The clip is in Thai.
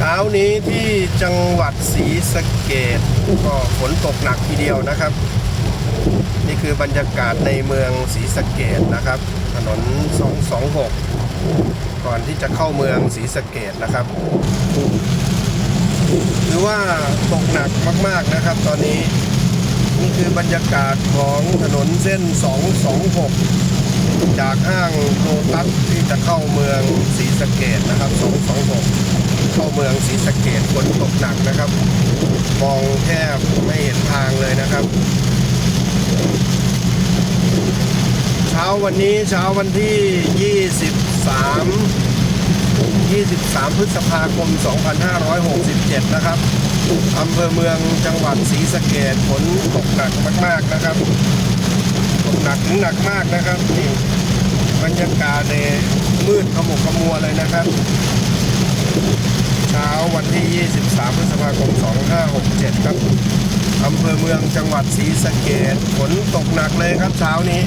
ช้านี้ที่จังหวัดศรีสะเกดก็ฝนตกหนักทีเดียวนะครับ นี่คือบรรยากาศในเมืองศรีสะเกดนะครับ ถนน 226 ก่อนที่จะเข้าเมืองศรีสะเกดนะครับหรือว่าตกหนักมาก ๆนะครับ ตอนนี้นี่คือบรรยากาศของถนนเส้น 226 จากห้างโลตัสที่จะเข้าเมืองศรีสะเกดนะครับ 226 มืองศรีสะเกดฝนตกหนักนะครับ มองแทบไม่เห็นทางเลยนะครับ เช้าวันนี้เช้าวันที่ 23 23 พฤษภาคม 2567 นะครับอำเภอเมืองจังหวัดศรีสะเกดฝนตกหนักมาก ๆนะครับตกหนักถึงหนักมากนะครับนี่บรรยากาศในมืดขมุกขมัวเลยนะครับ วันที่ 23 พฤษภาคม 2567 ครับอำเภอเมืองจังหวัดศรีสะเกดฝนตกหนักเลยครับเช้านี้